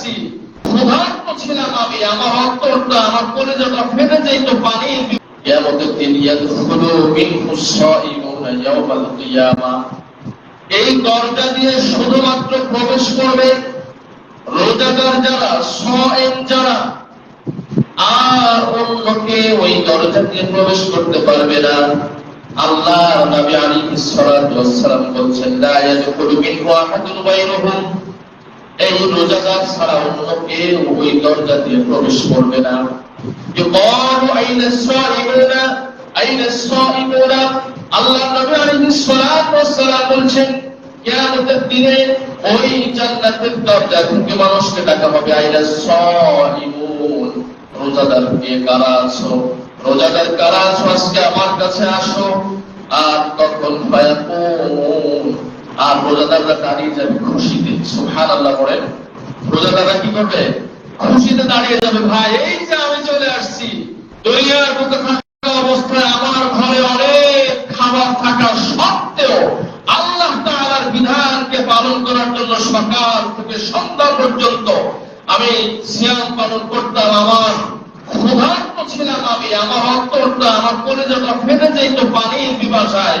আসছি ক্ষুধার্ত ছিলাম আমি আমার অন্তরটা আমার কলেজাটা ফেটে পানি কিয়ামতের দিন ইয়াদখুলু মিনহু সাইমুনা ইয়াওমাল কিয়ামা। এই দরজা দিয়ে শুধুমাত্র প্রবেশ করবে রোজাদার যারা সাইম যারা। আর অন্যকে ওই দরজা দিয়ে প্রবেশ করতে পারবে না। আল্লাহ নবী সালাতু সালাম বলছেন লা ইয়াদখুলু মিনহু আহাদুন গায়রুহুম এই রোজাদার ছাড়া অন্য কেউ ওই দরজা দিয়ে প্রবেশ করবে না। মানুষকে রোজাদার কারা আছো? আজকে আমার কাছে আসো। আর তখন ভয় আর রোজাদাররা দাঁড়িয়ে যাবে খুশিতে। সুবহানাল্লাহ বলেন। রোজাদাররা কি করবে? খুশিতে দাঁড়িয়ে যাবে। ভাই, এই যে আমি চলে আসছি। দুনিয়ার বুকে থাকা অবস্থায় আমার ঘরে অনেক খাবার থাকা সত্ত্বেও আল্লাহ তাআলার বিধানকে পালন করার জন্য সকাল থেকে সন্ধ্যা পর্যন্ত আমি সিয়াম পালন করতাম। আমার ক্ষুধার্ত ছিলাম আমি। আমার অন্তরটা, আমার কলেজাটা ফেটে যাইত পানির বিবাসায়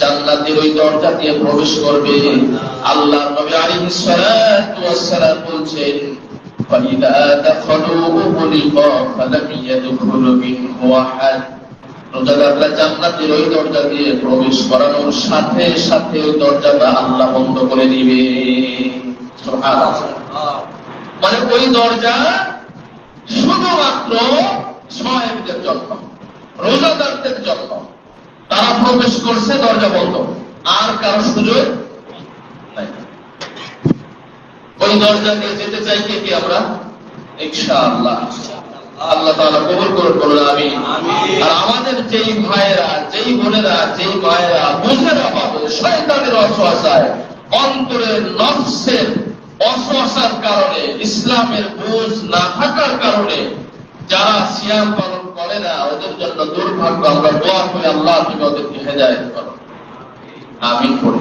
জান্নাতের ওই দরজা দিয়ে প্রবেশ করবে আল্লাহ নবী আলাইহিস সালাতু ওয়াস সালাম বলছেন فإذا دخلوا أغلق فلم يدخل منه أحد রোজাদাররা জান্নাতের ওই দরজা দিয়ে প্রবেশ করানোর সাথে সাথে ওই দরজাটা আল্লাহ বন্ধ করে দিবে সুবহানাল্লাহ মানে ওই দরজা শুধুমাত্র প্রবেশ করছে দরজা বন্ধ। আর কারও সুযোগ নাই। ওই দরজা দিয়ে যেতে চাই কে কি আমরা? ইনশাআল্লাহ। আল্লাহ তাআলা কবুল করুন বলুন আমি আর আমাদের যেই ভাইয়েরা যেই বোনেরা যেই মায়েরা বুঝে না পাবে শয়তানের অসহায় অন্তরের নফসের অসহার কারণে ইসলামের বোঝ না থাকার কারণে যারা সিয়াম পালন করে না, ওদের জন্য দুর্ভাগ্য, আমরা দোয়া করে, আল্লাহ তুমি ওদেরকে হেদায়ত করো। আমিন করি